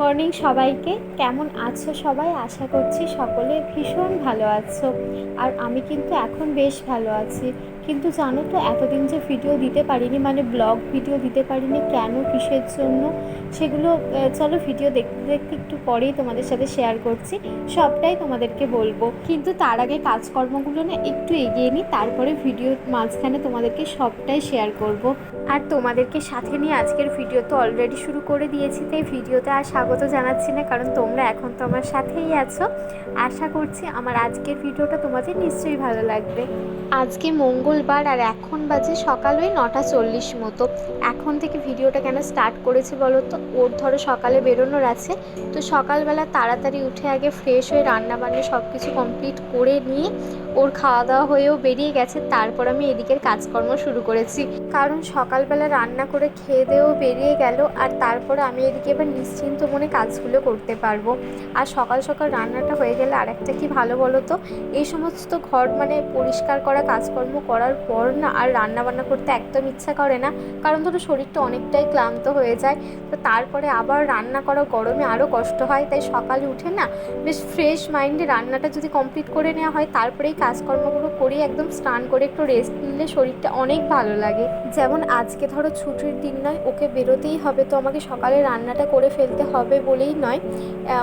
Morning সবাইকে। কেমন আছো সবাই? আশা করছি সকলে ভীষণ ভালো আছো। আর আমি কিন্তু এখন বেশ ভালো আছি। কিন্তু জানো তো, এতদিন যে ভিডিও দিতে পারিনি মানে ব্লগ ভিডিও দিতে পারিনি, কেন, কিসের জন্য, সেগুলো চলো ভিডিও দেখতে দেখতে একটু পরেই তোমাদের সাথে শেয়ার করছি, সবটাই তোমাদেরকে বলব। কিন্তু তার আগে কাজকর্মগুলো না একটু এগিয়ে নিই, তারপরে ভিডিও মাঝখানে তোমাদেরকে সবটাই শেয়ার করব। আর তোমাদেরকে সাথে নিয়ে আজকের ভিডিও তো অলরেডি শুরু করে দিয়েছি, তাই ভিডিওতে আর স্বাগত জানাচ্ছি না, কারণ তোমরা এখন তো আমার সাথেই আছো। আশা করছি আমার আজকের ভিডিওটা তোমাদের নিশ্চয়ই ভালো লাগবে। আজকে মঙ্গলবার আর এখন বাজে সকাল ওই নটা চল্লিশ মতো। এখন থেকে ভিডিওটা কেন স্টার্ট করেছি বলো তো? ওর ধরো সকালে বেরোনোর আছে। তো সকালবেলা তাড়াতাড়ি উঠে আগে ফ্রেশ হয়ে রান্না বান্না সব কিছু কমপ্লিট করে নিয়ে ওর খাওয়া দাওয়া হয়েও বেরিয়ে গেছে। তারপর আমি এদিকের কাজকর্ম শুরু করেছি। কারণ সকালবেলা রান্না করে খেয়ে দেয়েও বেরিয়ে গেল আর তারপরে আমি এদিকে এবার নিশ্চিন্ত মনে কাজগুলো করতে পারব। আর সকাল সকাল রান্নাটা হয়ে গেলে আর একটা কি ভালো বলো তো? এই সমস্ত ঘর মানে পরিষ্কার করা, কাজকর্ম করার পর না আর রান্না বান্না করতে একদম ইচ্ছা করে না। কারণ ধরো শরীরটা অনেকটাই ক্লান্ত হয়ে যায়। তো তারপরে আবার রান্না করা গরমে আরও কষ্ট হয়। তাই সকালে উঠে না বেশ ফ্রেশ মাইন্ডে রান্নাটা যদি কমপ্লিট করে নেওয়া হয়, তারপরেই কাজকর্মগুলো করে একদম স্নান করে একটু রেস্ট নিলে শরীরটা অনেক ভালো লাগে। যেমন আজকে ধরো ছুটির দিন নয়, ওকে বেরোতেই হবে, তো আমাকে সকালে রান্নাটা করে ফেলতে হবে বলেই নয়।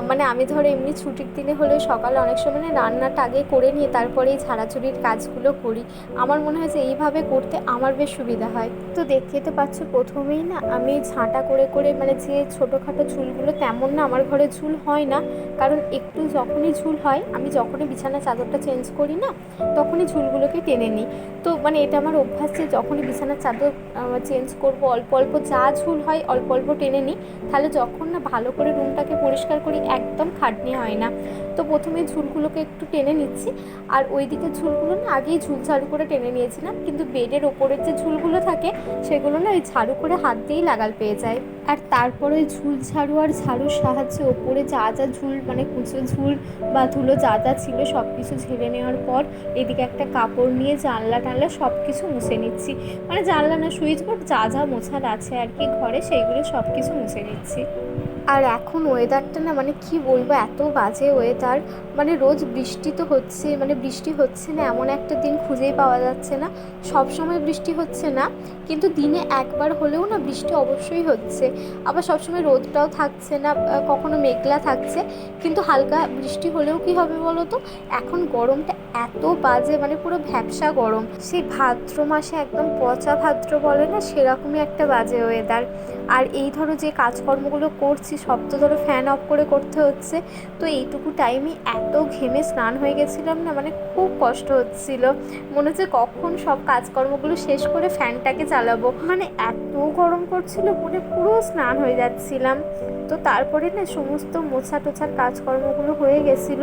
মানে আমি ধরো এমনি ছুটির দিনে হলে সকালে অনেক সময় না রান্নাটা আগে করে নিয়ে তারপরেই ঝাড়াঝুড়ির কাজগুলো করি। আমার মনে হয় যে এইভাবে করতে আমার বেশ সুবিধা হয়। তো দেখতে তো পাচ্ছ প্রথমেই না আমি ঝাঁটা করে করে মানে যে ছোটোখাটো চুলগুলো তেমন না আমার ঘরে ঝুল হয় না। কারণ একটু যখনই ঝুল হয়, আমি যখনই বিছানা চাদরটা চেঞ্জ করি না, তখনই ঝুলগুলোকে টেনে নিই। তো মানে এটা আমার অভ্যাস যে যখনই বিছানার চাদর চেঞ্জ করব, অল্প অল্প যা ঝুল হয়, অল্প অল্প টেনে নিই, তাহলে যখন না ভালো করে রুমটাকে পরিষ্কার করি, একদম খাটনি হয় না। তো প্রথমে ঝুলগুলোকে একটু টেনে নিচ্ছি। আর ওই দিকে ঝুলগুলো না আগেই ঝুল ঝাড়ু করে টেনে নিয়েছিলাম, কিন্তু বেডের ওপরের যে ঝুলগুলো থাকে, সেগুলো না ওই ঝাড়ু করে হাত দিয়েই লাগাল পেয়ে যায়। আর তারপরে ওই ঝুল ঝাড়ু আর ঝাড়ুর সাহায্যে ওপরে যা যা ঝুল মানে কুচো ঝুল বা ধুলো যা যা ছিল সব কিছু ঝেড়ে নেওয়ার পর, এদিকে একটা কাপড় নিয়ে জানলা টানলা সব কিছু মুছে নিচ্ছি। মানে জানলা না, সুইচ বোর্ড যা যা মোছার আছে আর কি ঘরে, সেইগুলো সব কিছু মুছে নিচ্ছি। আর এখন ওয়েদারটা না মানে কি বলব এত বাজে ওয়েদার মানে রোজ বৃষ্টি তো হচ্ছে মানে বৃষ্টি হচ্ছে না, এমন একটা দিন খুঁজেই পাওয়া যাচ্ছে না। সব সময় বৃষ্টি হচ্ছে না, কিন্তু দিনে একবার হলেও না বৃষ্টি অবশ্যই হচ্ছে। আবার সবসময় রোদটাও থাকছে না কখনো মেঘলা থাকছে, কিন্তু হালকা বৃষ্টি হলেও কি হবে বলো তো এখন গরমটা এত বাজে মানে পুরো ভ্যাবসা গরম। সেই ভাদ্র মাসে একদম পচা ভাদ্র বলে না, সেরকমই একটা বাজে ওয়েদার আর এই ধরো যে কাজকর্মগুলো করছি, সব তো ধরো ফ্যান অফ করে করতে হচ্ছে। তো এইটুকু টাইমই এত ঘেমে স্নান হয়ে গেছিলাম না মানে খুব কষ্ট হচ্ছিল। মনে হচ্ছে কখন সব কাজকর্মগুলো শেষ করে ফ্যানটাকে চালাবো। মানে এত গরম করছিল, মনে পুরো স্নান হয়ে যাচ্ছিলাম। তো তারপরে না সমস্ত মোছা টোছার কাজকর্মগুলো হয়ে গেছিল।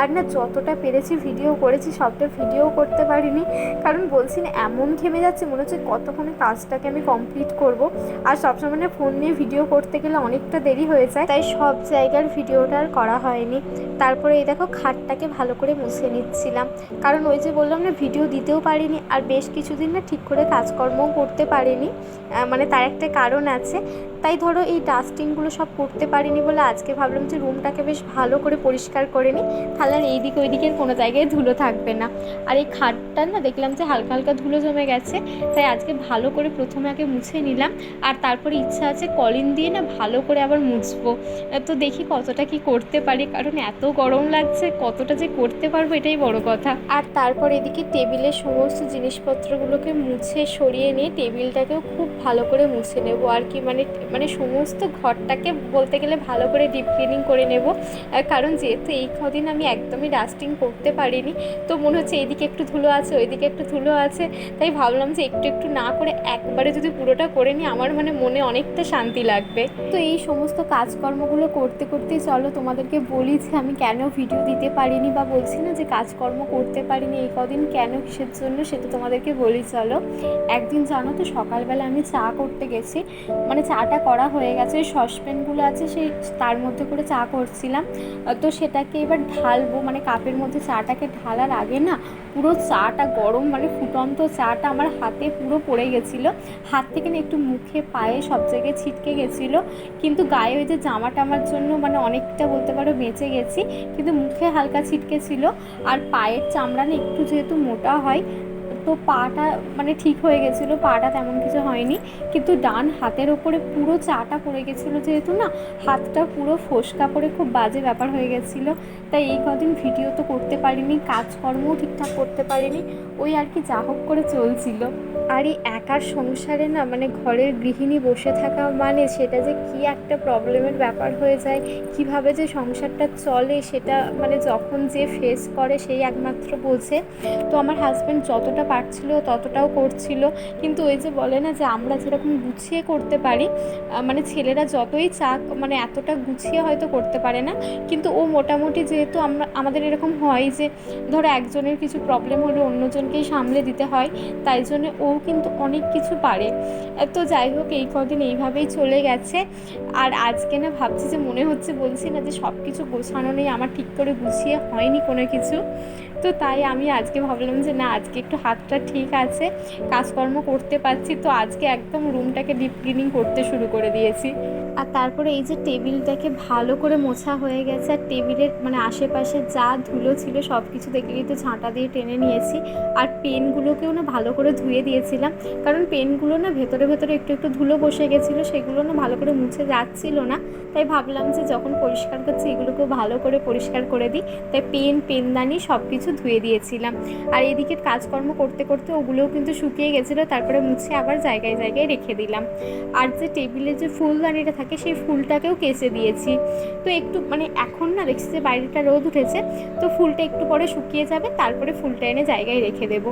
আর না যতটা পেরেছি ভিডিও করেছি, সবটা ভিডিও করতে পারিনি। কারণ বলছি না, এমন ঘেমে যাচ্ছে, মনে হচ্ছে কতক্ষণে কাজটাকে আমি কমপ্লিট করব। আর সবসময় না ফোন নিয়ে ভিডিও করতে গেলে অনেকটা দেরি হয়ে যায়। তাই সব জায়গার ভিডিওটা আর করা হয়নি। তারপরে এই দেখো খাটটাকে ভালো করে মুছে নিচ্ছিলাম। কারণ ওই যে বললাম না ভিডিও দিতেও পারিনি। আর বেশ কিছুদিন না ঠিক করে কাজকর্মও করতে পারিনি। মানে তার একটা কারণ আছে। তাই ধরো এই ডাস্টিংগুলো সব করতে পারিনি বলে আজকে ভাবলাম যে রুমটাকে বেশ ভালো করে পরিষ্কার করে নিই। তাহলে আর এইদিকে ওইদিকের কোনো জায়গায় ধুলো থাকবে না। আর এই খাটটা না দেখলাম যে হালকা হালকা ধুলো জমে গেছে, তাই আজকে ভালো করে প্রথমে আগে মুছে নিলাম। আর তারপরে ইচ্ছা আছে কলিন দিয়ে না ভালো করে আবার মুছবো। তো দেখি কতটা কি করতে পারি, কারণ এত গরম লাগছে, কতটা যে করতে পারব এটাই বড় কথা। আর তারপর এদিকে টেবিলের সমস্ত জিনিসপত্রগুলোকে মুছে সরিয়ে নিয়ে টেবিলটাকেও খুব ভালো করে মুছে নেব। আর কি মানে মানে সমস্ত ঘরটাকে বলতে গেলে ভালো করে ডিপ ক্লিনিং করে নেব। কারণ যেহেতু এই কদিন আমি একদমই ডাস্টিং করতে পারিনি, তো মনে হচ্ছে এদিকে একটু ধুলো আছে, ওইদিকে একটু ধুলো আছে। তাই ভাবলাম যে একটু একটু না করে একবারে যদি পুরোটা করে নিই, আমার মানে মনে অনেকটা শান্তি লাগবে। তো এই সমস্ত কাজকর্মগুলো করতে করতে চলো তোমাদেরকে বলি যে আমি কেন ভিডিও দিতে পারিনি বা বলছি না যে কাজকর্ম করতে পারিনি এই কদিন, কেন কিসের জন্য সেটা তোমাদেরকে বলি, চলো। একদিন জানো তো সকালবেলা আমি চা করতে গেছি মানে চাটা চাটা করা হয়ে গেছে সসপ্যানগুলো আছে সেই, তার মধ্যে করে চা করছিলাম। তো সেটাকে এবার ঢালবো মানে কাপের মধ্যে চাটাকে ঢালার আগে না পুরো চাটা গরম মানে ফুটন্ত চাটা আমার হাতে পুরো পড়ে গেছিল। হাত থেকে না একটু মুখে, পায়ে সব জায়গায় ছিটকে গেছিল। কিন্তু গায়ে ওই যে জামাটা আমার জন্য মানে অনেকটা বলতে পারো বেঁচে গেছি, কিন্তু মুখে হালকা ছিটকে ছিল। আর পায়ের চামড়া না একটু যেহেতু মোটা হয় তো পাটা মানে ঠিক হয়ে গেছিল, পাটা তেমন কিছু হয়নি। কিন্তু ডান হাতের ওপরে পুরো চাটা পড়ে গেছিল যেহেতু না, হাতটা পুরো ফোসকা পড়ে খুব বাজে ব্যাপার হয়ে গেছিল। তাই এই কদিন ভিডিও তো করতে পারিনি, কাজকর্মও ঠিকঠাক করতে পারিনি, ওই আর কি যা হোক করে চলছিল। আর এই একার সংসারে না মানে ঘরের গৃহিণী বসে থাকা মানে সেটা যে কি একটা প্রবলেমের ব্যাপার হয়ে যায়, কীভাবে যে সংসারটা চলে সেটা মানে যখন যে ফেস করে সেই একমাত্র বোঝে তো আমার হাজব্যান্ড যতটা পারছিল ততটাও করছিল। কিন্তু ওই যে বলে না যে আমরা যেরকম গুছিয়ে করতে পারি মানে ছেলেরা যতই চাক মানে এতটা গুছিয়ে হয়তো করতে পারে না। কিন্তু ও মোটামুটি যেহেতু আমরা, আমাদের এরকম হয় যে ধরো একজনের কিছু প্রবলেম হলে অন্যজনকেই সামলে দিতে হয়। তাই জন্য ও কিন্তু অনেক কিছু পারে। তো যাই হোক, এই কদিন এইভাবেই চলে গেছে। আর আজকে না ভাবছি যে মনে হচ্ছে বলছি না যে সব কিছু গোছানো নেই, আমার ঠিক করে গুছিয়ে হয়নি কোনো কিছু। তো তাই আমি আজকে ভাবলাম যে না, আজকে একটু হাতটা ঠিক আছে, কাজকর্ম করতে পারছি, তো আজকে একদম রুমটাকে ডিপ ক্লিনিং করতে শুরু করে দিয়েছি। আর তারপরে এই যে টেবিলটাকে ভালো করে মোছা হয়ে গেছে, আর টেবিলের মানে আশেপাশে যা ধুলো ছিল সব কিছু দেখলেই তো ঝাঁটা দিয়ে টেনে নিয়েছি, আর পেনগুলোকেও না ভালো করে ধুয়ে দিয়েছিলাম, কারণ পেনগুলো না ভেতরে ভেতরে একটু একটু ধুলো বসে গেছিল, সেগুলো না ভালো করে মুছে যাচ্ছিল না, তাই ভাবলাম যে যখন পরিষ্কার করছি, এগুলোকেও ভালো করে পরিষ্কার করে দিই, তাই পেন, পেনদানি সব কিছু ধুয়ে দিয়েছিলাম। আর এদিকে কাজকর্ম করতে করতে ওগুলোও কিন্তু শুকিয়ে গেছিল, তারপরে মুছে আবার জায়গায় জায়গায় রেখে দিলাম। আর যে টেবিলে যে ফুলদানিটা থাকে, সেই ফুলটাকেও কেচে দিয়েছি। তো একটু মানে এখন না দেখছি যে বাইরেটা রোদ উঠেছে, তো ফুলটা একটু পরে শুকিয়ে যাবে, তারপরে ফুলটা এনে জায়গায় রেখে দেবো।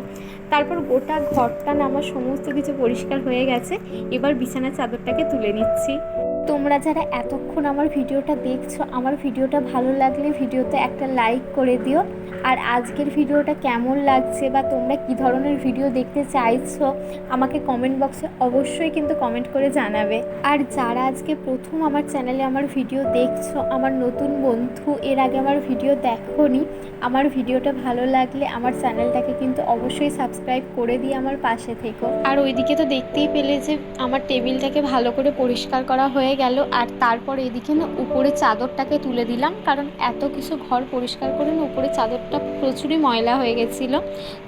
তারপর গোটা ঘরটা না, আমার সমস্ত কিছু পরিষ্কার হয়ে গেছে। এবার বিছানার চাদরটাকে তুলে নিচ্ছি। তোমরা যারা এতক্ষণ আমার ভিডিওটা দেখছ, আমার ভিডিওটা ভালো লাগলে ভিডিওতে একটা লাইক করে দিও। আর আজকের ভিডিওটা কেমন লাগছে বা তোমরা কি ধরনের ভিডিও দেখতে চাইছো, আমাকে কমেন্ট বক্সে অবশ্যই কিন্তু কমেন্ট করে জানাবে। আর যারা আজকে প্রথম আমার চ্যানেলে আমার ভিডিও দেখছ, আমার নতুন বন্ধু, এর আগে আমার ভিডিও দেখোনি, আমার ভিডিওটা ভালো লাগলে আমার চ্যানেলটাকে কিন্তু অবশ্যই সাবস্ক্রাইব করে দিয়ে আমার পাশে থেকো। আর ওইদিকে তো দেখতেই পেলে যে আমার টেবিলটাকে ভালো করে পরিষ্কার করা হয়ে গেল আর তারপর এদিকে না উপরে চাদরটাকে তুলে দিলাম, কারণ এত কিছু ঘর পরিষ্কার করে না উপরে চাদরটা প্রচুরই ময়লা হয়ে গেছিল।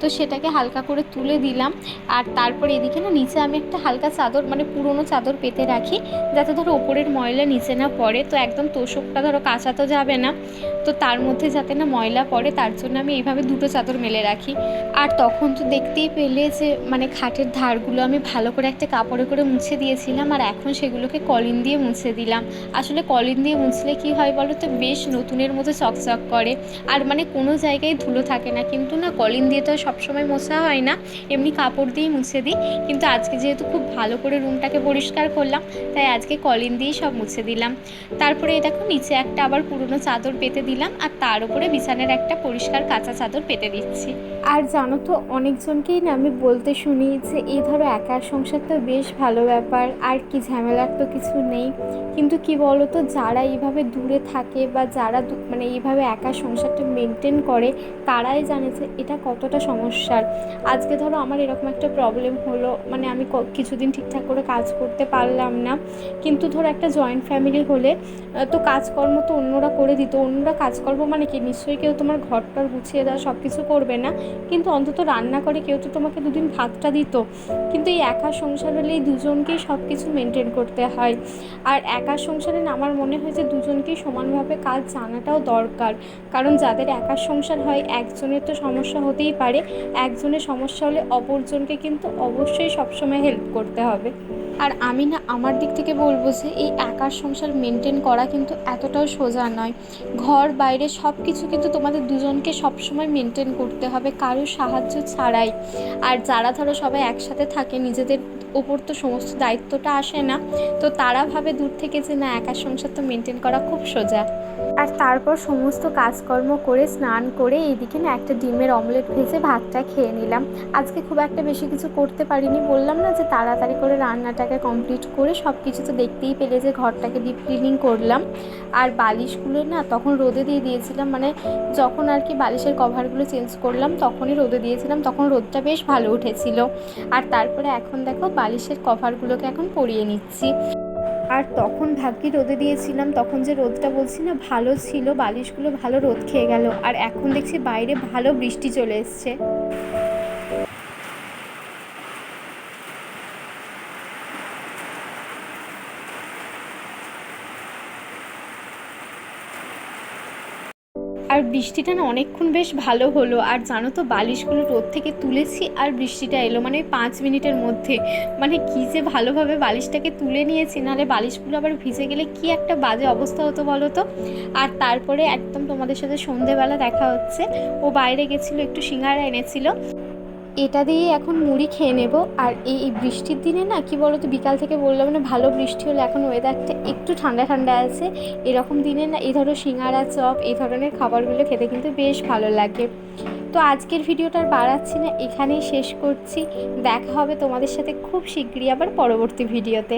তো সেটাকে হালকা করে তুলে দিলাম আর তারপর এদিকে না নিচে আমি একটা হালকা চাদর মানে পুরনো চাদর পেতে রাখি, যাতে ধরো ওপরের ময়লা নিচে না পড়ে। তো একদম তোষকটা ধরো কাঁচা তো যাবে না। তো তার মধ্যে যাতে না ময়লা পড়ে, তার জন্য আমি এইভাবে দুটো চাদর মেলে রাখি। আর তখন তো দেখতেই পেলে যে মানে খাটের ধারগুলো আমি ভালো করে একটা কাপড়ে করে মুছে দিয়েছিলাম, আর এখন সেগুলোকে কলিন দিয়ে মুছে দিলাম। আসলে কলিন দিয়ে মুছলে কি হয় বলো তো বেশ নতুনের মতো চকচক করে, আর মানে কোনো জায়গায় ধুলো থাকে না। কিন্তু না কলিন দিয়ে তো সবসময় মোছা হয় না, এমনি কাপড় দিয়েই মুছে দিই। কিন্তু আজকে যেহেতু খুব ভালো করে রুমটাকে পরিষ্কার করলাম, তাই আজকে কলিন দিয়েই সব মুছে দিলাম। তারপরে দেখো, নিচে একটা আবার পুরনো চাদর পেতে দিলাম। আর তার উপরে বিছানার একটা পরিষ্কার কাঁচা চাদর পেতে দিচ্ছি। আর জানো তো, অনেকজনকেই না আমি বলতে শুনি যে, এই ধরো একার সংসার তো বেশ ভালো ব্যাপার, আর কি ঝামেলার তো কিছু নেই। কিন্তু কি বলো তো যারা এইভাবে দূরে থাকে বা যারা মানে এইভাবে একা সংসারটা মেনটেন করে, তারাই জানে যে এটা কতটা সমস্যার। আজকে ধরো আমার এরকম একটা প্রবলেম হলো মানে আমি কিছুদিন ঠিকঠাক করে কাজ করতে পারলাম না। কিন্তু ধরো একটা জয়েন্ট ফ্যামিলি হলে তো কাজকর্ম তো অন্যরা করে দিত। অন্যরা কাজকর্ম মানে কি? নিশ্চয়ই কেউ তোমার ঘরটার গুছিয়ে দেওয়া সব কিছু করবে না। কিন্তু অন্তত রান্না করে কেউ তো তোমাকে দুদিন ভাতটা দিত। কিন্তু এই একা সংসার হলে এই দুজনকেই সব কিছু মেনটেন করতে হয়। আর একা সংসারে আমার মনে হয় যে দুজনকেই সমানভাবে কাজ জানাটাও দরকার। কারণ যাদের একা সংসার হয়, একজনের তো সমস্যা হতেই পারে। একজনের সমস্যা হলে অপরজনকে কিন্তু অবশ্যই সবসময় হেল্প করতে হবে। আর আমি না আমার দিক থেকে বলব যে এই একার সংসার মেনটেন করা কিন্তু এতটাও সোজা নয়। ঘর, বাইরে সব কিছু কিন্তু তোমাদের দুজনকে সবসময় মেনটেন করতে হবে কারোর সাহায্য ছাড়াই। আর যারা ধরো সবাই একসাথে থাকে, নিজেদের ওপর তো সমস্ত দায়িত্বটা আসে না, তো তারা ভাবে দূর থেকে যে না একার সংসার তো মেনটেন করা খুব সোজা। আর তারপর সমস্ত কাজকর্ম করে, স্নান করে এইদিকে না একটা ডিমের অমলেট ভেজে ভাতটা খেয়ে নিলাম। আজকে খুব একটা বেশি কিছু করতে পারিনি। বললাম না যে তাড়াতাড়ি করে রান্নাটাকে কমপ্লিট করে সব কিছু তো দেখতেই পেলে যে ঘরটাকে ডিপ ক্লিনিং করলাম। আর বালিশগুলো না তখন রোদে দিয়ে দিয়েছিলাম মানে যখন আর কি বালিশের কভারগুলো চেঞ্জ করলাম তখনই রোদে দিয়েছিলাম, তখন রোদটা বেশ ভালো উঠেছিল। আর তারপরে এখন দেখো বালিশের কভারগুলোকে এখন পরিয়ে নিচ্ছি। আর তখন ভাগ্যি রোদে দিয়েছিলাম, তখন যে রোদটা বলছি না, ভালো ছিল, বালিশগুলো ভালো রোদ খেয়ে গেল। আর এখন দেখছি বাইরে ভালো বৃষ্টি চলে এসছে। আর বৃষ্টিটা না অনেকক্ষণ বেশ ভালো হলো। আর জানো তো, বালিশগুলো রোদ থেকে তুলেছি আর বৃষ্টিটা এলো। মানে পাঁচ মিনিটের মধ্যে। মানে কী যে ভালোভাবে বালিশটাকে তুলে নিয়েছি, নাহলে বালিশগুলো আবার ভিজে গেলে কি একটা বাজে অবস্থা হতো বলো তো? আর তারপরে একদম তোমাদের সাথে সন্ধেবেলা দেখা হচ্ছে। ও বাইরে গেছিল, একটু সিঙ্গারা এনেছিল। এটা দিয়ে এখন মুড়ি খেয়ে নেব। আর এই বৃষ্টির দিনে না, কি বলো তো বিকাল থেকে বললাম মানে ভালো বৃষ্টি হলে এখন ওয়েদারটা একটু ঠান্ডা ঠান্ডা আছে। এরকম দিনে না, এই ধরো সিঙ্গারা চপ, এই ধরনের খাবারগুলো খেতে কিন্তু বেশ ভালো লাগে। তো আজকের ভিডিওটা আর বাড়াচ্ছি না, এখানেই শেষ করছি। দেখা হবে তোমাদের সাথে খুব শীঘ্রই আবার পরবর্তী ভিডিওতে